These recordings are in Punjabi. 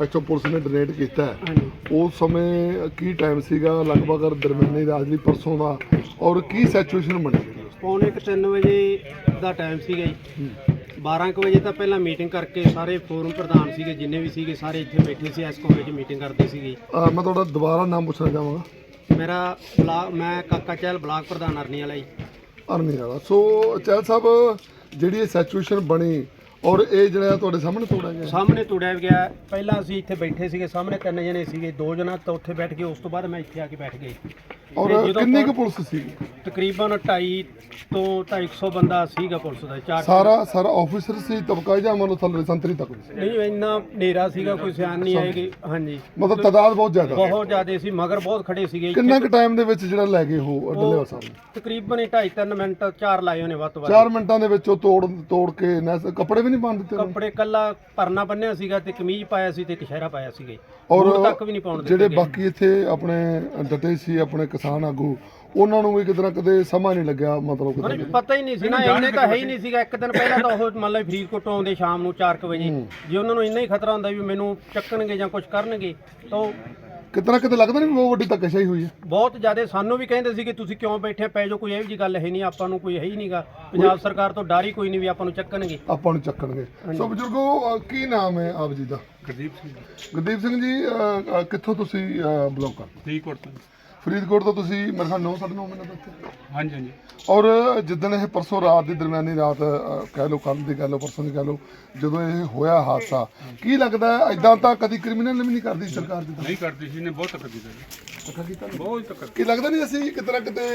ਇੱਥੋਂ ਪੁਲਿਸ ਨੇ ਡੋਨੇਟ ਕੀਤਾ ਹੈ। ਹਾਂਜੀ। ਉਸ ਸਮੇਂ ਕੀ ਟਾਈਮ ਸੀਗਾ? ਲਗਭਗ ਦਰਮਿਆਨੀ ਰਾਤ ਦੀ ਪਰਸੋਂ ਦਾ। ਔਰ ਕੀ ਸਿਚੁਏਸ਼ਨ ਬਣੀ? ਪੌਣੇ ਕੁ ਤਿੰਨ ਵਜੇ ਦਾ ਟਾਈਮ ਸੀਗਾ ਜੀ। 12 ਕੁ ਵਜੇ ਤਾਂ ਪਹਿਲਾਂ ਮੀਟਿੰਗ ਕਰਕੇ ਸਾਰੇ ਫੋਰਮ ਪ੍ਰਧਾਨ ਸੀਗੇ ਜਿੰਨੇ ਵੀ ਸੀਗੇ ਸਾਰੇ ਇੱਥੇ ਬੈਠੇ ਸੀ ਇਸ ਕਮਰੇ 'ਚ ਮੀਟਿੰਗ ਕਰਦੇ ਸੀਗੇ ਅਹ ਮੈਂ ਤੁਹਾਡਾ ਦੁਬਾਰਾ ਨਾਮ ਪੁੱਛਣਾ ਚਾਹਾਂਗਾ। ਮੇਰਾ ਬਲਾਕ ਮੈਂ ਕਾਕਾ ਚਹਿਲ ਬਲਾਕ ਪ੍ਰਧਾਨ ਅਰਨੀ ਵਾਲਾ ਜੀ। ਅਰਨੀ ਵਾਲਾ। ਸੋ ਚਹਿਲ ਸਾਹਿਬ ਜਿਹੜੀ ਇਹ ਸਿਚੁਏਸ਼ਨ ਬਣੀ ਔਰ ਇਹ ਜਿਹੜਾ ਤੁਹਾਡੇ ਸਾਹਮਣੇ ਤੋੜਿਆ ਗਿਆ ਸਾਹਮਣੇ ਤੁੜਿਆ ਗਿਆ। ਪਹਿਲਾਂ ਅਸੀਂ ਇੱਥੇ ਬੈਠੇ ਸੀਗੇ ਸਾਹਮਣੇ ਤਿੰਨ ਜਣੇ ਸੀਗੇ ਦੋ ਜਣਾ ਤਾਂ ਉੱਥੇ ਬੈਠ ਗਏ ਉਸ ਤੋਂ ਬਾਅਦ ਮੈਂ ਇੱਥੇ ਆ ਕੇ ਬੈਠ ਗਈ ਔਰ ਕਿੰਨੀ ਕੁ ਪੁਲ- ਪੁਲਿਸ ਸੀ? ਤਕਰੀਬਨ 2.5 ਤੋਂ 250 ਬੰਦਾ ਸੀਗਾ ਪੁਲਿਸ ਦਾ ਚਾਰ ਸਾਰਾ ਸਾਰਾ ਆਫੀਸਰ ਸੀ ਤਬਕਾ ਜਾਂ ਮਤਲਬ ਥੱਲੇ ਸੰਤਰੀ ਤੱਕ? ਨਹੀਂ ਇੰਨਾ ਹਨੇਰਾ ਸੀਗਾ ਕੋਈ ਸਿਆਣ ਨਹੀਂ ਆਏਗੀ ਹਾਂਜੀ। ਮਤਲਬ ਤਾਦਾਦ ਬਹੁਤ ਜ਼ਿਆਦਾ ਬਹੁਤ ਜ਼ਿਆਦਾ ਸੀ ਮਗਰ ਬਹੁਤ ਖੜੇ ਸੀਗੇ। ਕਿੰਨਾ ਕੁ ਟਾਈਮ ਦੇ ਵਿੱਚ ਜਿਹੜਾ ਲੈ ਗਏ ਉਹ ਡੱਲੇਵਾਲ ਸਾਹਿਬ ਤਕਰੀਬਨ ਹੀ 2.5 ਮਿੰਟ ਚਾਰ ਲਾਏ ਉਹਨੇ ਵੱਧ ਤੋਂ ਵੱਧ। 4 ਮਿੰਟਾਂ ਦੇ ਵਿੱਚ ਉਹ ਤੋੜ ਤੋੜ ਕੇ ਕੱਪੜੇ ਵੀ ਨਹੀਂ ਪਾਉਣ ਦਿੱਤੇ ਉਹਨੇ। ਕੱਪੜੇ ਕੱਲਾ ਪਰਨਾ ਬੰਨਿਆ ਸੀਗਾ ਤੇ ਕਮੀਜ਼ ਪਾਇਆ ਸੀ ਤੇ ਕਸ਼ਹਿਰਾ ਪਾਇਆ ਸੀਗੇ। ਔਰ ਬੂਟ ਤੱਕ ਵੀ ਨਹੀਂ ਪਾਉਣ ਦਿੱਤੇ ਜਿਹੜੇ ਗਏ। ਬਾਕੀ ਇੱਥੇ ਆਪਣੇ ਡਟੇ ਸੀ ਆਪਣੇ ਕਿਸਾਨ ਆਗੂ ਉਹਨਾਂ ਨੂੰ ਵੀ ਕਿਤੇ ਨਾ ਕਿਤੇ ਸਮਾਂ ਨਹੀਂ ਲੱਗਿਆ ਮਤਲਬ ਉਹਨਾਂ ਕਿਤੇ। ਪਤਾ ਹੀ ਨਹੀਂ ਸੀ ਨਾ ਇੰਨੇ ਤਾਂ ਹੈ ਹੀ ਨਹੀਂ ਸੀਗਾ। ਇੱਕ ਦਿਨ ਪਹਿਲਾਂ ਤਾਂ ਉਹ ਮੰਨ ਲਓ ਫਰੀਦਕੋਟ ਤੋਂ ਆਉਂਦੇ ਸ਼ਾਮ ਨੂੰ 4 ਵਜੇ। ਜੇ ਉਹਨਾਂ ਨੂੰ ਇੰਨਾ ਹੀ ਖਤਰਾ ਹੁੰਦਾ ਵੀ ਮੈਨੂੰ ਚੱਕਣਗੇ ਜਾਂ ਕੁਝ ਕਰਨਗੇ ਤਾਂ ਉਹ ਕਿਤੇ ਨਾ ਕਿਤੇ ਲੱਗਦਾ ਨਹੀਂ ਬਹੁਤ ਵੱਡੀ ਧੱਕੇਸ਼ਾਹੀ ਹੋਈ ਹੈ? ਬਹੁਤ ਜ਼ਿਆਦਾ ਸਾਨੂੰ ਵੀ ਕਹਿੰਦੇ ਸੀ ਕਿ ਤੁਸੀਂ ਕਿਉਂ ਬੈਠੇ ਪੈ ਜਾਓ ਕੋਈ ਇਹੋ ਜੀ ਗੱਲ ਹੈ ਨਹੀਂ ਆਪਾਂ ਨੂੰ ਕੋਈ ਹੈ ਹੀ ਨਹੀਂਗਾ। ਪੰਜਾਬ ਸਰਕਾਰ ਤੋਂ ਡਰ ਹੀ ਕੋਈ ਨਹੀਂ ਵੀ ਆਪਾਂ ਨੂੰ ਚੱਕਣਗੇ। ਆਪਾਂ ਨੂੰ ਚੱਕਣਗੇ। ਸੋ ਬਜ਼ੁਰਗੋ ਕੀ ਨਾਮ ਹੈ ਆਪ ਜੀ ਦਾ? ਗੁਰਦੀਪ ਸਿੰਘ ਗੁਰਦੀਪ ਸਿੰਘ ਜੀ ਕਿੱਥੋਂ ਤੁਸੀਂ ਬਲੌਗ ਕਰਦੇ? ਫਰੀਦਕੋਟ ਤੋਂ। ਫਰੀਦਕੋਟ ਤੋਂ ਤੁਸੀਂ ਮੇਰੇ ਖਿਆਲ 9 9:30 ਮਿੰਟ ਇੱਥੇ? ਹਾਂਜੀ ਹਾਂਜੀ। ਔਰ ਜਿੱਦਣ ਇਹ ਪਰਸੋਂ ਰਾਤ ਦੀ ਦਰਮਿਆਨੀ ਰਾਤ ਕਹਿ ਲਓ ਕੱਲ ਦੀ ਕਹਿ ਲਓ ਪਰਸੋਂ ਦੀ ਕਹਿ ਲਓ ਜਦੋਂ ਇਹ ਹੋਇਆ ਹਾਦਸਾ ਕੀ ਲੱਗਦਾ ਐਦਾਂ ਤਾਂ ਕਦੀ ਕ੍ਰਿਮੀਨਲ ਵੀ ਨਹੀਂ ਕਰਦੀ ਸਰਕਾਰ ਜਿੱਦਾਂ? ਨਹੀਂ ਕਰਦੀ ਸੀ ਨੇ ਬਹੁਤ ਧੱਕਾ ਕੀਤਾ ਜੀ। ਧੱਕਾ ਕੀਤਾ ਨਹੀਂ। ਬਹੁਤ ਧੱਕਾ ਕੀ ਲੱਗਦਾ ਨਹੀਂ ਅਸੀਂ ਕਿਤੇ ਨਾ ਕਿਤੇ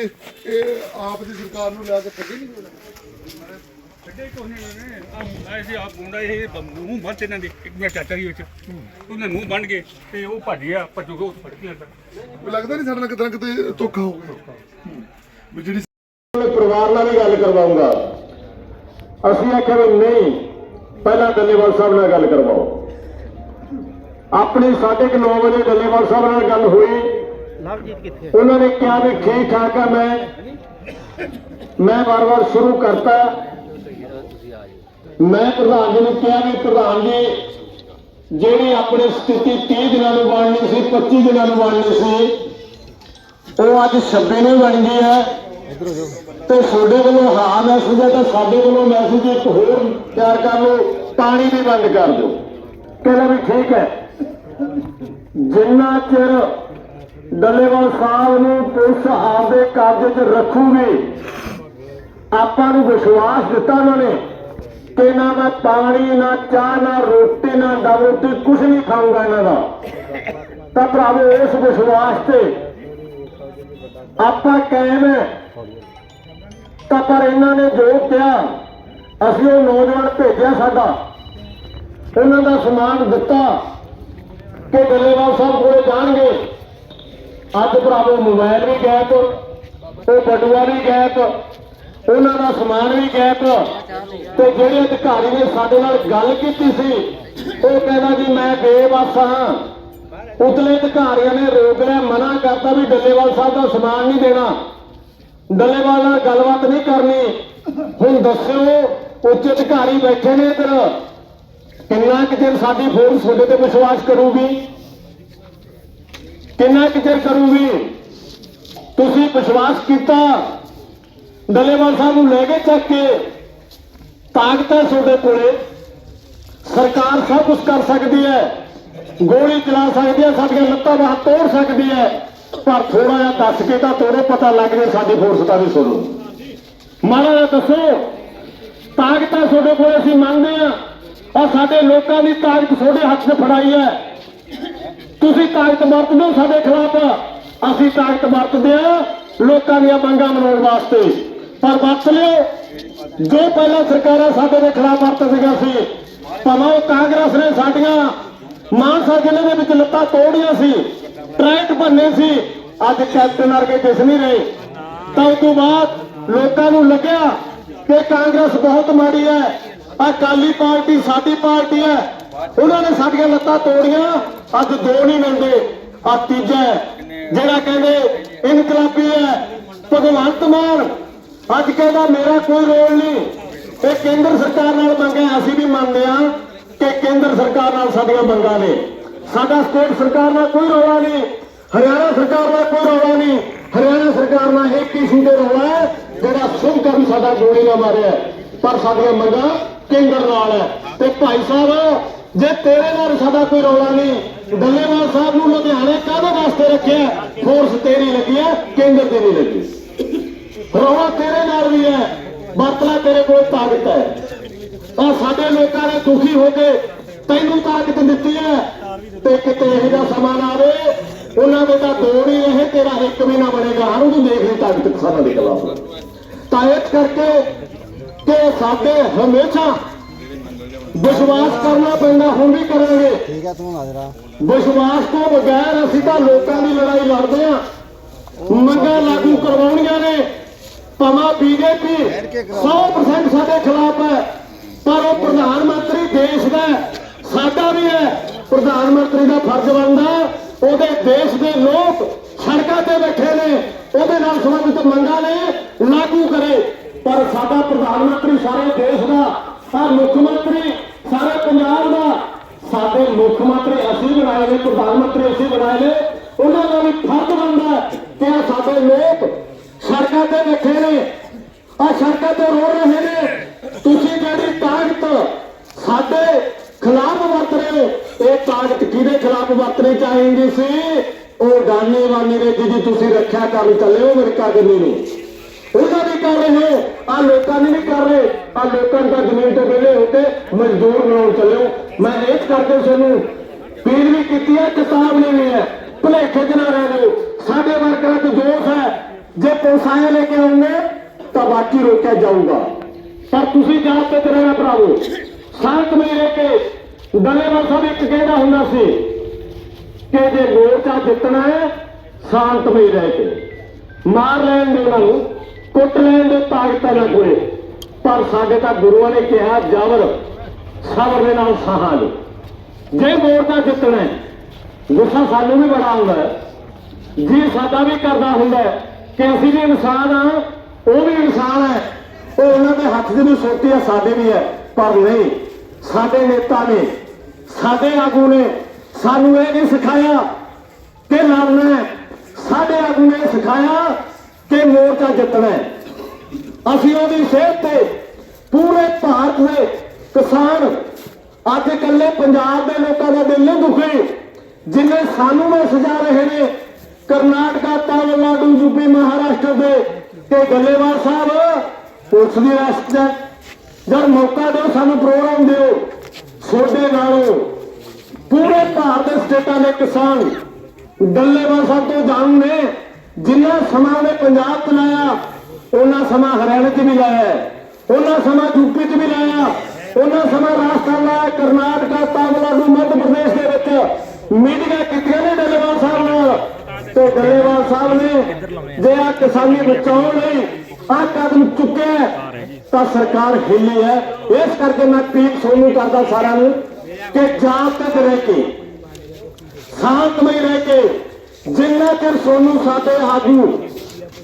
ਇਹ ਆਪ ਦੀ ਸਰਕਾਰ ਨੂੰ ਲਿਆ ਕੇ ਠੱਗੀ ਨਹੀਂ ਹੋਣਾ ਛੱਡੇ ਕੋਨੇ ਨੇ ਆ ਸੀ ਆਪ ਮੁੰਡਾ ਇਹ ਬ- ਮੂੰਹ ਬੰਦ ਇਹਨਾਂ ਦੇ ਇੱਕ ਮੇਰਾ ਚਾਚਾ ਜੀ ਵਿੱਚ। ਉਹਨੇ ਮੂੰਹ ਬੰਨ ਕੇ ਤੇ ਉਹ ਭੱਜ ਗਿਆ ਭੱਜੂਗਾ ਉਹ ਫੜ ਕੇ ਲੈਂਦਾ ਕੋਈ ਲੱਗਦਾ ਨਹੀਂ ਸਾਡੇ ਨਾਲ ਕਿਤੇ ਨਾ ਕਿਤੇ ਧੋਖਾ ਹੋ ਗਿਆ। ਵੀ ਜਿਹੜੀ ਆਪਣੇ ਪਰਿਵਾਰ ਨਾਲ ਵੀ ਗੱਲ ਕਰਵਾਉਂਗਾ ਅਸੀਂ ਆਖਿਆ ਵੀ ਨਹੀਂ ਪਹਿਲਾਂ ਡੱਲੇਵਾਲ ਸਾਹਿਬ ਨਾਲ ਗੱਲ ਕਰਵਾਓ। ਆਪਣੀ 9:30 ਵਜੇ ਡੱਲੇਵਾਲ ਸਾਹਿਬ ਨਾਲ ਗੱਲ ਹੋਈ। ਲਵਜੀਤ ਕਿੱਥੇ ਉਹਨਾਂ ਨੇ ਕਿਹਾ ਵੀ ਠੀਕ ਠਾਕ ਆ ਮੈਂ ਮੈਂ ਵਾਰ-ਵਾਰ ਸ਼ੁਰੂ ਕਰਤਾ। ਮੈਂ ਪ੍ਰਧਾਨ ਜੀ ਨੂੰ ਕਿਹਾ ਵੀ ਪ੍ਰਧਾਨ ਜੀ, ਜਿਹੜੀ ਆਪਣੀ ਸਥਿਤੀ 30 ਦਿਨਾਂ ਨੂੰ ਬਣਨੀ ਸੀ 25 ਦਿਨਾਂ ਨੂੰ ਬਣਨੀ ਸੀ, ਉਹ ਅੱਜ 26 ਨੂੰ ਬਣ ਗਈ ਹੈ। ਤੇ ਤੁਹਾਡੇ ਵੱਲੋਂ ਹਾਂ ਮੈਸੇਜ ਹੈ, ਤਾਂ ਸਾਡੇ ਵੱਲੋਂ ਮੈਸੇਜ ਇੱਕ ਹੋਰ ਤਿਆਰ ਕਰ ਲਓ, ਪਾਣੀ ਵੀ ਬੰਦ ਕਰ ਦਿਓ। ਕਹਿੰਦਾ ਵੀ ਠੀਕ ਹੈ। ਜਿੰਨਾ ਚਿਰ ਡੱਲੇਵਾਲ ਸਾਹਿਬ ਨੂੰ ਪੁਲਿਸ ਆਪਦੇ ਕਬਜ਼ੇ 'ਚ ਰੱਖੂਗੀ, ਆਪਾਂ ਨੂੰ ਵਿਸ਼ਵਾਸ ਦਿੱਤਾ ਉਹਨਾਂ ਨੇ। ਕਿ ਨਾ ਮੈਂ ਪਾਣੀ, ਨਾ ਚਾਹ, ਨਾ ਰੋਟੀ, ਨਾ ਦਵਾਈ ਕੁਝ ਨਹੀਂ ਖਾਊਂਗਾ ਇਹਨਾਂ ਦਾ। ਤਾਂ ਭਰਾਵੋ, ਇਸ ਵਿਸ਼ਵਾਸ ਤੇ ਆਪਾਂ ਕਾਇਮ ਹੈ। ਤਾਂ ਪਰ ਇਹਨਾਂ ਨੇ ਜੋ ਕਿਹਾ, ਅਸੀਂ ਉਹ ਨੌਜਵਾਨ ਭੇਜਿਆ ਸਾਡਾ। ਉਹਨਾਂ ਦਾ ਸਮਾਨ ਦਿੱਤਾ ਕਿ ਡੱਲੇਵਾਲ ਸਾਹਿਬ ਕੋਲੇ ਜਾਣਗੇ। ਅੱਜ ਭਰਾਵੋ, ਮੋਬਾਈਲ ਵੀ ਗਾਇਬ ਉਹ ਬਟੂਆ ਵੀ ਗਾਇਬ ਉਹਨਾਂ ਦਾ ਸਮਾਨ ਵੀ ਗੈਪ ਤੇ ਜਿਹੜੇ ਅਧਿਕਾਰੀ ਨੇ ਸਾਡੇ ਨਾਲ ਗੱਲ ਕੀਤੀ ਸੀ, ਉਹ ਕਹਿੰਦਾ ਜੀ, ਮੈਂ ਬੇਵਸ ਹਾਂ। ਉਤਲੇ ਅਧਿਕਾਰੀਆਂ ਨੇ ਰੋਕ ਲਿਆ, ਮਨਾ ਕਰਤਾ ਵੀ ਡੱਲੇਵਾਲ ਸਾਹਿਬ ਦਾ ਸਮਾਨ ਨਹੀਂ ਦੇਣਾ। ਡੱਲੇਵਾਲ ਨਾਲ ਗੱਲਬਾਤ ਨਹੀਂ ਕਰਨੀ। ਹੁਣ ਦੱਸਿਓ, ਉੱਚ ਅਧਿਕਾਰੀ ਬੈਠੇ ਨੇ ਇੱਧਰ। ਕਿੰਨਾ ਕੁ ਚਿਰ ਸਾਡੀ ਫੋਰਸ ਤੁਹਾਡੇ ਤੇ ਵਿਸ਼ਵਾਸ ਕਰੂਗੀ? ਕਿੰਨਾ ਕੁ ਚਿਰ ਕਰੂਗੀ? ਤੁਸੀਂ ਵਿਸ਼ਵਾਸ ਕੀਤਾ? ਡੱਲੇਵਾਲ ਸਾਹਿਬ ਨੂੰ ਲੈ ਕੇ ਚੱਕ ਕੇ ਤਾਕਤ ਹੈ ਤੁਹਾਡੇ ਕੋਲੇ। ਸਰਕਾਰ ਸਭ ਕੁਝ ਕਰ ਸਕਦੀ ਹੈ, ਗੋਲੀ ਚਲਾ ਸਕਦੀ ਹੈ, ਸਾਡੀਆਂ ਲੱਤਾਂ ਬਾਹਾਂ ਤੋੜ ਸਕਦੀ ਹੈ, ਪਰ ਥੋੜਾ ਜਿਹਾ ਦੱਸ ਕੇ ਤਾਂ ਤੋੜੇ, ਪਤਾ ਲੱਗ ਜੇ ਸਾਡੀ ਫੋਰਸ ਦਾ ਵੀ ਸੁਣੋ। ਮਾੜਾ ਦੱਸੋ, ਤਾਕਤ ਹੈ ਤੁਹਾਡੇ ਕੋਲ, ਅਸੀਂ ਮੰਗਦੇ ਆ ਔਰ ਸਾਡੇ ਲੋਕਾਂ ਦੀ ਤਾਕਤ ਤੁਹਾਡੇ ਹੱਥ 'ਚ ਫੜਾਈ ਹੈ। ਤੁਸੀਂ ਤਾਕਤ ਵਰਤਦੇ ਸਾਡੇ ਖਿਲਾਫ। ਅਸੀਂ ਤਾਕਤ ਵਰਤਦੇ ਆ ਲੋਕਾਂ ਦੀਆਂ ਮੰਗਾਂ ਮਨਾਉਣ ਵਾਸਤੇ। ਪਰ ਵਰਤ ਲਿਓ ਜੋ ਪਹਿਲਾਂ ਸਰਕਾਰਾਂ ਸਾਡੇ ਦੇ ਖਿਲਾਫ ਵਰਤ ਵਰਤਦੀਆਂ ਸੀ ਭਾਵੇਂ ਉਹ ਕਾਂਗਰਸ ਨੇ ਸਾਡੀਆਂ ਮਾਨਸਾ ਜ਼ਿਲ੍ਹੇ ਦੇ ਵਿੱਚ ਲੱਤਾਂ ਤੋੜੀਆਂ ਸੀ ਟਰੈਕ ਭੰਨੇ ਸੀ ਅੱਜ ਕੈਪਟਨ ਵਰਗੇ ਦਿਸ ਨਹੀਂ ਰਹੇ। ਤਾਂ ਉਸ ਤੋਂ ਬਾਅਦ ਲੋਕਾਂ ਨੂੰ ਲੱਗਿਆ ਕਿ ਕਾਂਗਰਸ ਬਹੁਤ ਮਾੜੀ ਹੈ ਅਕਾਲੀ ਪਾਰਟੀ ਸਾਡੀ ਪਾਰਟੀ ਹੈ ਉਹਨਾਂ ਨੇ ਸਾਡੀਆਂ ਲੱਤਾਂ ਤੋੜੀਆਂ ਅੱਜ ਦੋ ਨਹੀਂ ਮਿਲਦੇ ਆ ਤੀਜਾ ਹੈ, ਜਿਹੜਾ ਕਹਿੰਦੇ ਇਨਕਲਾਬੀ ਹੈ ਭਗਵੰਤ ਮਾਨ ਅੱਜ ਕਹਿੰਦਾ ਮੇਰਾ ਕੋਈ ਰੋਲ ਨਹੀਂ। ਇਹ ਕੇਂਦਰ ਸਰਕਾਰ ਨਾਲ ਮੰਗਿਆ, ਅਸੀਂ ਵੀ ਮੰਨਦੇ ਹਾਂ ਕਿ ਕੇਂਦਰ ਸਰਕਾਰ ਨਾਲ ਸਾਡੀਆਂ ਮੰਗਾਂ ਨੇ। ਸਾਡਾ ਸਟੇਟ ਸਰਕਾਰ ਨਾਲ ਕੋਈ ਰੌਲਾ ਨਹੀਂ, ਹਰਿਆਣਾ ਸਰਕਾਰ ਨਾਲ ਕੋਈ ਰੌਲਾ ਨਹੀਂ। ਹਰਿਆਣਾ ਸਰਕਾਰ ਨਾਲ ਇੱਕ ਹੀ ਸੂਡੇ ਰੌਲਾ ਹੈ, ਜਿਹੜਾ ਸੁਭ ਕਰਨ ਸਾਡਾ ਗੋਲੀ ਨਾ ਮਾਰਿਆ ਪਰ ਸਾਡੀਆਂ ਮੰਗਾਂ ਕੇਂਦਰ ਨਾਲ ਹੈ। ਤੇ ਭਾਈ ਸਾਹਿਬ, ਜੇ ਤੇਰੇ ਨਾਲ ਸਾਡਾ ਕੋਈ ਰੌਲਾ ਨਹੀਂ, ਡੱਲੇਵਾਲ ਸਾਹਿਬ ਨੂੰ ਲੁਧਿਆਣੇ ਕਾਹਦੇ ਵਾਸਤੇ ਰੱਖਿਆ? ਫੋਰਸ ਤੇਰੀ ਲੱਗੀ ਹੈ, ਕੇਂਦਰ ਦੀ ਨਹੀਂ ਲੱਗੀ ਰੌਲਾ ਤੇਰੇ ਨਾਲ ਵੀ ਹੈ ਵਰਤਲਾ ਤੇਰੇ ਕੋਲ ਤਾਕਤ ਹੈ। ਆ ਸਾਡੇ ਲੋਕਾਂ ਨੇ ਦੁਖੀ ਹੋ ਕੇ ਤੈਨੂੰ ਤਾਕਤ ਦਿੱਤੀ ਹੈ ਤੇ ਕਿਤੇ ਇਹੋ ਜਿਹਾ ਸਮਾਂ ਨਾ ਆਵੇ ਉਹਨਾਂ ਦੇ ਤਾਂ ਦੋ ਨਹੀਂ ਰਹੇ ਤੇਰਾ ਇੱਕ ਵੀ ਨਾ ਬਣੇਗਾ। ਹਰੂ ਤੂੰ ਦੇਖ ਲਈ ਤਾਕਤ ਕਿਸਾਨਾਂ ਦੇ ਖਿਲਾਫ ਤਾਂ ਇਸ ਕਰਕੇ ਕਿ ਸਾਡੇ ਹਮੇਸ਼ਾ ਵਿਸ਼ਵਾਸ ਕਰਨਾ ਪੈਂਦਾ ਹੁਣ ਵੀ ਕਰਾਂਗੇ। ਠੀਕ ਹੈ ਤੂੰ ਹਾਜ਼ਰਾ ਵਿਸ਼ਵਾਸ ਤੋਂ ਬਗੈਰ ਅਸੀਂ ਤਾਂ ਲੋਕਾਂ ਦੀ ਲੜਾਈ ਲੜਦੇ ਆ ਮੰਗਾਂ ਲਾਗੂ ਕਰਵਾਉਣੀਆਂ ਨੇ। ਭਾਵੇਂ ਬੀਜੇਪੀ 100% ਸਾਡੇ ਖਿਲਾਫ ਹੈ ਪਰ ਉਹ ਪ੍ਰਧਾਨ ਮੰਤਰੀ ਦੇਸ਼ ਦਾ ਸਾਡਾ ਵੀ ਹੈ। ਪ੍ਰਧਾਨ ਮੰਤਰੀ ਦਾ ਫਰਜ਼ ਬਣਦਾ ਉਹਦੇ ਦੇਸ਼ ਦੇ ਲੋਕ ਸੜਕਾਂ ਤੇ ਬੈਠੇ ਨੇ ਉਹਦੇ ਨਾਲ ਸੰਬੰਧਿਤ ਮੰਗਾਂ ਨੇ ਲਾਗੂ ਕਰੇ। ਪਰ ਸਾਡਾ ਪ੍ਰਧਾਨ ਮੰਤਰੀ ਸਾਰੇ ਦੇਸ਼ ਦਾ ਆ ਮੁੱਖ ਮੰਤਰੀ ਸਾਰੇ ਪੰਜਾਬ ਦਾ ਸਾਡੇ ਮੁੱਖ ਮੰਤਰੀ ਅਸੀਂ ਬਣਾਏ ਨੇ ਪ੍ਰਧਾਨ ਮੰਤਰੀ ਅਸੀਂ ਬਣਾਏ ਨੇ ਉਹਨਾਂ ਦਾ ਵੀ ਫਰਜ਼ ਬਣਦਾ ਕਿ ਸਾਡੇ ਲੋਕ ਸੜਕਾਂ ਤੇ ਬੈਠੇ ਨੇ। ਆ ਸੜਕਾਂ ਤੇ ਰੋ ਰਹੇ ਨੇ। ਤੁਸੀਂ ਜਿਹੜੀ ਤਾਕਤ ਸਾਡੇ ਖਿਲਾਫ ਵਰਤ ਰਹੇ ਹੋ, ਇਹ ਤਾਕਤ ਕਿਹਦੇ ਖਿਲਾਫ ਵਰਤਣੀ ਚਾਹੀਦੀ ਸੀ? ਉਹ ਗਾਨੀ ਵਾਨੀ ਦੇ ਜਿਹਦੀ ਤੁਸੀਂ ਰੱਖਿਆ ਕਰਨ ਚੱਲੇ ਹੋ ਅਮਰੀਕਾ ਗੰਨੀ ਨੂੰ। ਉਹਦਾ ਵੀ ਕਰ ਰਹੇ ਹੋ ਆ ਲੋਕਾਂ ਨੇ ਨਹੀਂ ਕਰ ਰਹੇ। ਆ ਲੋਕਾਂ ਦਾ ਜ਼ਮੀਨ ਤੋਂ ਵਿਹਲੇ ਹੋ ਕੇ ਮਜ਼ਦੂਰ ਬਣਾਉਣ ਚੱਲਿਓ ਮੈਂ ਇਸ ਕਰਕੇ ਸਾਨੂੰ ਪੀਰ ਵੀ ਕੀਤੀ ਹੈ, ਕਿਤਾਬ ਨਹੀਂ ਵੀ ਹੈ। ਭੁਲੇਖੇ ਚ ਨਾ ਰਹਿ ਜਾਓ। ਸਾਡੇ ਵਰਕਰਾਂ ਚ ਜੋਸ਼ ਹੈ। ਜੇ ਪੌਸਾਏ ਲੈ ਕੇ ਆਉਂਗੇ ਤਾਂ ਬਾਕੀ ਰੋਕਿਆ ਜਾਊਗਾ। ਪਰ ਤੁਸੀਂ ਜਾਤ ਤੇ ਰਹਿਣਾ ਭਰਾਵੋ। ਸ਼ਾਂਤ ਮੇਰੇ ਕੇ ਦਲੇਵਾਲ ਸਾਹਿਬ ਇੱਕ ਕਹਿੰਦਾ ਹੁੰਦਾ ਸੀ ਕਿ ਜੇ ਮੋਰਚਾ ਜਿੱਤਣਾ ਹੈ, ਸ਼ਾਂਤਮਈ ਰਹਿ ਕੇ। ਮਾਰ ਲੈਣ ਦੇ ਉਹਨਾਂ ਨੂੰ, ਕੁੱਟ ਲੈਣ ਦੇ ਤਾਕਤ ਨਾ ਕੋਲੇ ਪਰ ਸਾਡੇ ਤਾਂ ਗੁਰੂਆਂ ਨੇ ਕਿਹਾ ਜਬਰ ਸਬਰ ਦੇ ਨਾਲ ਸਾਹਾਂ ਲਓ। ਜੇ ਮੋਰਚਾ ਜਿੱਤਣਾ ਹੈ, ਗੁੱਸਾ ਸਾਨੂੰ ਵੀ ਬੜਾ ਆਉਂਦਾ ਹੈ। ਜੀ ਸਾਡਾ ਵੀ ਕਰਦਾ ਹੁੰਦਾ ਹੈ। ਕਿ ਅਸੀਂ ਵੀ ਇਨਸਾਨ ਆ ਉਹ ਵੀ ਇਨਸਾਨ ਹੈ। ਉਹ ਉਹਨਾਂ ਦੇ ਹੱਥ ਦੀ ਵੀ ਸੋਟੀ ਹੈ, ਸਾਡੇ ਵੀ ਹੈ। ਪਰ ਨਹੀਂ, ਸਾਡੇ ਨੇਤਾ ਨੇ, ਸਾਡੇ ਆਗੂ ਨੇ ਸਾਨੂੰ ਇਹ ਨਹੀਂ ਸਿਖਾਇਆ ਕਿ ਲੜਨਾ ਸਾਡੇ ਆਗੂ ਨੇ ਇਹ ਸਿਖਾਇਆ ਕਿ ਮੋਰਚਾ ਜਿੱਤਣਾ ਅਸੀਂ ਉਹਦੀ ਸਿਹਤ ਤੇ ਪੂਰੇ ਭਾਰਤ ਦੇ ਕਿਸਾਨ ਅੱਜ ਇਕੱਲੇ ਪੰਜਾਬ ਦੇ ਲੋਕਾਂ ਦਾ ਦਿਲ ਨਹੀਂ ਦੁਖੇ, ਜਿੰਨੇ ਸਾਨੂੰ ਮੈਸੇਜ ਸਜਾ ਰਹੇ ਨੇ ਕਰਨਾਟਕਾ, ਤਾਮਿਲਨਾਡੂ, ਯੂਪੀ, ਮਹਾਰਾਸ਼ਟਰ ਦੇ ਤੇ ਗੱਲੇਵਾਲ ਸਾਹਿਬ ਪੁਲਿਸ ਦੀ ਰਸਤ ਹੈ। ਜਦ ਮੌਕਾ ਦਿਓ, ਸਾਨੂੰ ਪ੍ਰੋਗਰਾਮ ਦਿਓ। ਛੋਡੇ ਨਾਲੋਂ ਪੂਰੇ ਭਾਰਤ ਦੇ ਸਟੇਟਾਂ ਦੇ ਕਿਸਾਨ ਡੱਲੇਵਾਲ ਸਾਹਿਬ ਤੋਂ ਜਾਣੂ ਨੇ। ਜਿੰਨਾ ਸਮਾਂ ਉਹਨੇ ਪੰਜਾਬ ਚ ਲਾਇਆ ਉਹਨਾਂ ਸਮਾਂ ਹਰਿਆਣਾ ਚ ਵੀ ਲਾਇਆ ਉਹਨਾਂ ਸਮਾਂ ਯੂਪੀ ਚ ਵੀ ਲਾਇਆ। ਉਹਨਾਂ ਸਮਾਂ ਰਾਜਸਥਾਨ ਲਾਇਆ, ਕਰਨਾਟਕਾ, ਤਾਮਿਲਨਾਡੂ, ਮੱਧ ਪ੍ਰਦੇਸ਼ ਦੇ ਵਿੱਚ। ਮੀਟਿੰਗਾਂ ਕੀਤੀਆਂ ਨੇ ਡੱਲੇਵਾਲ ਸਾਹਿਬ? ਤੇ ਡੱਲੇਵਾਲ ਸਾਹਿਬ ਨੇ ਜੇ ਆ ਕਿਸਾਨੀ ਬਚਾਉਣ ਲਈ ਆ ਕਦਮ ਚੁੱਕਿਆ ਤਾਂ ਸਰਕਾਰ ਹਿੱਲੀ ਹੈ। ਇਸ ਕਰਕੇ ਮੈਂ ਅਪੀਲ ਸੋਨੂੰ ਕਰਦਾ ਸਾਰਿਆਂ ਨੂੰ ਕਿ ਜਾਤ ਤੇ ਰਹਿ ਕੇ, ਸ਼ਾਂਤਮਈ ਰਹਿ ਕੇ, ਜਿੰਨਾ ਚਿਰ ਸੋਨੂੰ ਸਾਡੇ ਆਗੂ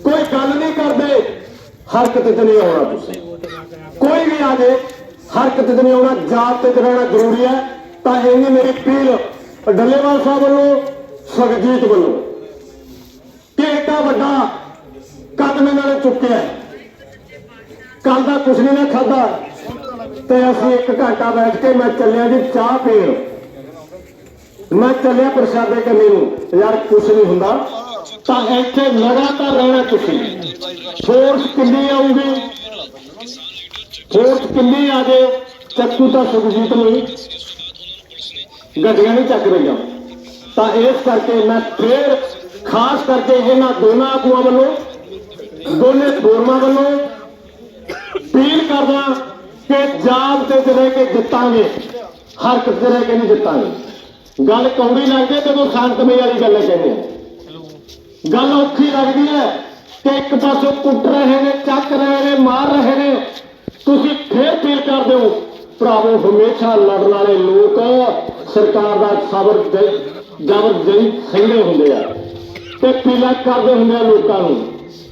ਕੋਈ ਗੱਲ ਨਹੀਂ ਕਰਦੇ, ਹਰਕਤ ਤੇ ਨਹੀਂ ਆਉਣਾ ਤੁਸੀਂ। ਕੋਈ ਵੀ ਆ ਜਾਏ ਹਰਕਤ ਤੇ ਨਹੀਂ ਆਉਣਾ, ਜਾਤ ਤੇ ਰਹਿਣਾ ਜ਼ਰੂਰੀ ਹੈ। ਤਾਂ ਇੰਨੀ ਮੇਰੀ ਅਪੀਲ। ਡੱਲੇਵਾਲ ਸਾਹਿਬ ਵੱਲੋਂ ਸੁਖਜੀਤ ਵੱਲੋਂ। ਕਿ ਵੱਡਾ ਕਦਮ ਇਹਨਾਂ ਨੇ ਚੁੱਕਿਆ ਕੱਲ ਦਾ ਕੁਛ ਨਹੀਂ ਨਾ ਖਾਦਾ ਤੇ ਅਸੀਂ ਇੱਕ ਘੰਟਾ ਬੈਠ ਕੇ ਮੈਂ ਚੱਲਿਆ ਜੀ ਚਾਹ ਪੀਣ। ਮੈਂ ਚੱਲਿਆ ਪ੍ਰਸ਼ਾਦੇ ਕਰਨੇ ਨੂੰ। ਯਾਰ ਕੁਛ ਨਹੀਂ ਹੁੰਦਾ। ਤਾਂ ਇੱਥੇ ਲਗਾਤਾਰ ਰਹਿਣਾ ਤੁਸੀਂ। ਫੋਰਸ ਕਿੰਨੀ ਆਊਗੀ? ਫੋਰਸ ਕਿੰਨੀ ਆ ਜੇ? ਚੱਕੂ ਤਾਂ ਸੁਖਜੀਤ ਨੂੰ ਗੱਡੀਆਂ ਨਹੀਂ ਚੱਕ ਰਹੀਆਂ। ਤਾਂ ਇਸ ਕਰਕੇ ਮੈਂ ਫੇਰ ਖਾਸ ਕਰਕੇ ਇਹਨਾਂ ਦੋਨਾਂ ਆਗੂਆਂ ਵੱਲੋਂ, ਦੋਨੇ ਫੋਰਮਾਂ ਵੱਲੋਂ ਅਪੀਲ ਕਰਦਾ ਕਿ ਜਾਬ ਤੇ ਰਹਿ ਕੇ ਜਿੱਤਾਂਗੇ ਹਰਕਤ ਤੇ ਰਹਿ ਕੇ ਨਹੀਂ ਜਿੱਤਾਂਗੇ। ਗੱਲ ਕੌੜੀ ਲੱਗਦੀ ਹੈ ਜਦੋਂ ਸ਼ਾਂਤਮਈ ਵਾਲੀ ਗੱਲ ਕਹਿੰਦੇ ਗੱਲ ਔਖੀ ਲੱਗਦੀ ਹੈ ਕਿ ਇੱਕ ਪਾਸੋਂ ਕੁੱਟ ਰਹੇ ਨੇ, ਚੱਕ ਰਹੇ ਨੇ, ਮਾਰ ਰਹੇ ਨੇ। ਤੁਸੀਂ ਫੇਰ ਫੀਲ ਕਰਦੇ ਹੋ, ਭਰਾਵੋ, ਹਮੇਸ਼ਾ ਲੜਨ ਵਾਲੇ ਲੋਕ ਸਰਕਾਰ ਦਾ ਸਬਰ ਜਬਰ ਜਈ ਸਹਿੰਦੇ ਹੁੰਦੇ ਆ। ਤੇ ਪੀਲਾ ਕਰਦੇ ਹੁੰਦੇ ਆ ਲੋਕਾਂ ਨੂੰ।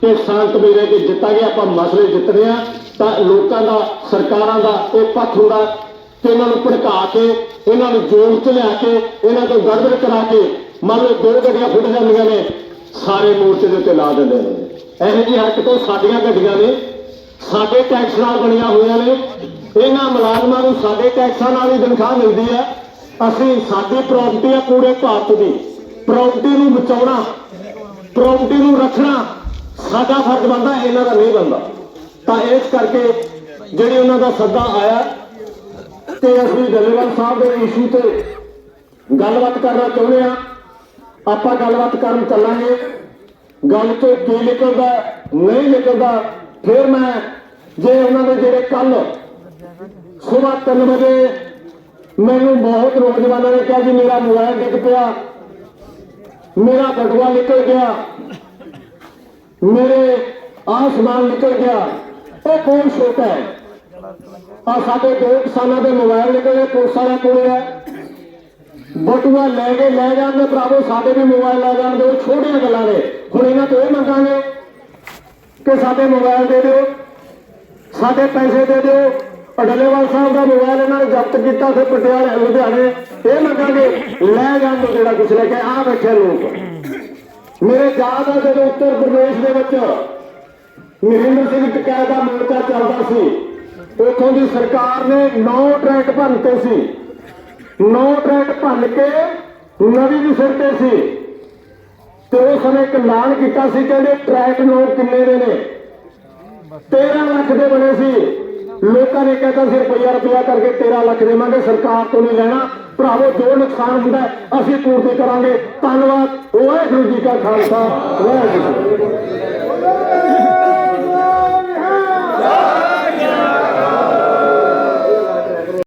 ਕਿ ਸ਼ਾਂਤਮਈ ਰਹਿ ਕੇ ਜਿੱਤਾਂਗੇ ਆਪਾਂ ਮਸਲੇ ਜਿੱਤਦੇ ਆ, ਤਾਂ ਲੋਕਾਂ ਦਾ, ਸਰਕਾਰਾਂ ਦਾ ਇਹ ਪੱਖ ਹੁੰਦਾ ਤੇ ਇਹਨਾਂ ਨੂੰ ਭੜਕਾ ਕੇ, ਇਹਨਾਂ ਨੂੰ ਜ਼ੋਰ ਚ ਲਿਆ ਕੇ, ਇਹਨਾਂ ਤੋਂ ਗੜਬੜ ਕਰਾ ਕੇ, ਮੰਨ ਲਓ ਦੋ ਗੱਡੀਆਂ ਫੁੱਟ ਜਾਂਦੀਆਂ ਨੇ, ਸਾਰੇ ਮੋਰਚੇ ਦੇ ਉੱਤੇ ਲਾ ਦਿੰਦੇ ਨੇ। ਇਹੋ ਜਿਹੀ ਹਰਕਤਾਂ ਸਾਡੀਆਂ ਗੱਡੀਆਂ ਨੇ, ਸਾਡੇ ਟੈਕਸ ਨਾਲ ਬਣੀਆਂ ਹੋਈਆਂ ਨੇ। ਇਹਨਾਂ ਮੁਲਾਜ਼ਮਾਂ ਨੂੰ ਸਾਡੇ ਟੈਕਸਾਂ ਨਾਲ ਹੀ ਤਨਖਾਹ ਮਿਲਦੀ ਹੈ ਅਸੀਂ ਸਾਡੀ ਪ੍ਰਾਪਰਟੀ ਆ ਪੂਰੇ ਭਾਰਤ ਦੀ। ਪ੍ਰਾਪਰਟੀ ਨੂੰ ਬਚਾਉਣਾ, ਪ੍ਰਾਪਰਟੀ ਨੂੰ ਰੱਖਣਾ ਸਾਡਾ ਫਰਜ਼ ਬਣਦਾ, ਇਹਨਾਂ ਦਾ ਨਹੀਂ ਬਣਦਾ। ਤਾਂ ਇਸ ਕਰਕੇ ਜਿਹੜੀ ਉਹਨਾਂ ਦਾ ਸੱਦਾ ਆਇਆ, ਤੇ ਅਸੀਂ ਡੱਲੇਵਾਲ ਸਾਹਿਬ ਦੇ ਇਸ਼ੂ ਤੇ ਗੱਲਬਾਤ ਕਰਨਾ ਚਾਹੁੰਦੇ ਆ ਆਪਾਂ ਗੱਲਬਾਤ ਕਰਨ ਚੱਲਾਂਗੇ। ਗੱਲ ਤੋਂ ਕੀ ਨਿਕਲਦਾ, ਨਹੀਂ ਨਿਕਲਦਾ, ਫਿਰ ਮੈਂ ਜੇ ਉਹਨਾਂ ਦੇ ਜਿਹੜੇ ਕੱਲ ਸਵੇਰ 3 ਵਜੇ ਮੈਨੂੰ ਬਹੁਤ ਨੌਜਵਾਨਾਂ ਨੇ ਕਿਹਾ ਜੀ ਮੇਰਾ ਮੋਬਾਈਲ ਡਿੱਗ ਪਿਆ ਮੇਰਾ ਬਟੂਆ ਨਿਕਲ ਗਿਆ। ਮੇਰੇ ਆਸਮਾਨ ਨਿਕਲ ਗਿਆ। ਉਹ ਕੌਣ ਛੋਟਾ ਹੈ? ਆ ਸਾਡੇ ਦੋ ਕਿਸਾਨਾਂ ਦੇ ਮੋਬਾਈਲ ਨਿਕਲੇ ਪੁਲਿਸ ਵਾਲਿਆਂ ਕੋਲ ਹੈ ਬਟੂਆ ਲੈ ਕੇ ਲੈ ਜਾਂਦੇ ਭਰਾਵੋ, ਸਾਡੇ ਵੀ ਮੋਬਾਈਲ ਲੈ ਜਾਂਦੇ ਉਹ ਛੋਟੀਆਂ ਗੱਲਾਂ ਨੇ। ਹੁਣ ਇਹਨਾਂ ਤੋਂ ਇਹ ਮੰਗਾਂਗੇ ਕਿ ਸਾਡੇ ਮੋਬਾਈਲ ਦੇ ਦਿਓ, ਸਾਡੇ ਪੈਸੇ ਦੇ ਦਿਓ ਅਡਲੇਵਾਲ ਸਾਹਿਬ ਦਾ ਮੋਬਾਈਲ ਇਹਨਾਂ ਨੇ ਜ਼ਬਤ ਕੀਤਾ ਤੇ ਪਟਿਆਲੇ ਲੁਧਿਆਣੇ। ਇਹ ਮੰਗਾਂਗੇ, ਲੈ ਜਾਂਦੇ ਜਿਹੜਾ ਕੁਛ ਲੈ ਕੇ ਆ ਬੈਠੇ ਲੋਕ। ਮੇਰੇ ਯਾਦ ਆ ਜਦੋਂ ਉੱਤਰ ਪ੍ਰਦੇਸ਼ ਦੇ ਵਿੱਚ ਮਹਿੰਦਰ ਸਿੰਘ ਟਕੈਤ ਦਾ ਮੋਰਚਾ ਚੱਲਦਾ ਸੀ। ਉੱਥੋਂ ਦੀ ਸਰਕਾਰ ਨੇ 9 ਟਰੈਕ ਭੰਨਤੇ ਸੀ। 9 ਟਰੈਕ ਭੰਨ ਕੇ ਨਵੀਂ ਦੀ ਸਿਰ ਸੀ। ਤੇ ਉਸ ਸਮੇਂ ਇੱਕ ਐਲਾਨ ਕੀਤਾ ਸੀ, ਕਹਿੰਦੇ ਟਰੈਕ ਨੋ ਕਿੰਨੇ ਦੇ ਨੇ? 13 ਲੱਖ ਦੇ ਬਣੇ ਸੀ। ਲੋਕਾਂ ਨੇ ਕਹਿਤਾ ਸੀ, ਰੁਪਈਆ ਰੁਪਈਆ ਕਰਕੇ 13 ਲੱਖ ਦੇਵਾਂਗੇ, ਸਰਕਾਰ ਤੋਂ ਨਹੀਂ ਲੈਣਾ। ਭਰਾਵੋ, ਜੋ ਨੁਕਸਾਨ ਹੁੰਦਾ ਅਸੀਂ ਪੂਰਤੀ ਕਰਾਂਗੇ। ਧੰਨਵਾਦ। ਵਾਹਿਗੁਰੂ ਜੀ ਕਾ ਖਾਲਸਾ। ਵਾਹਿਗੁਰੂ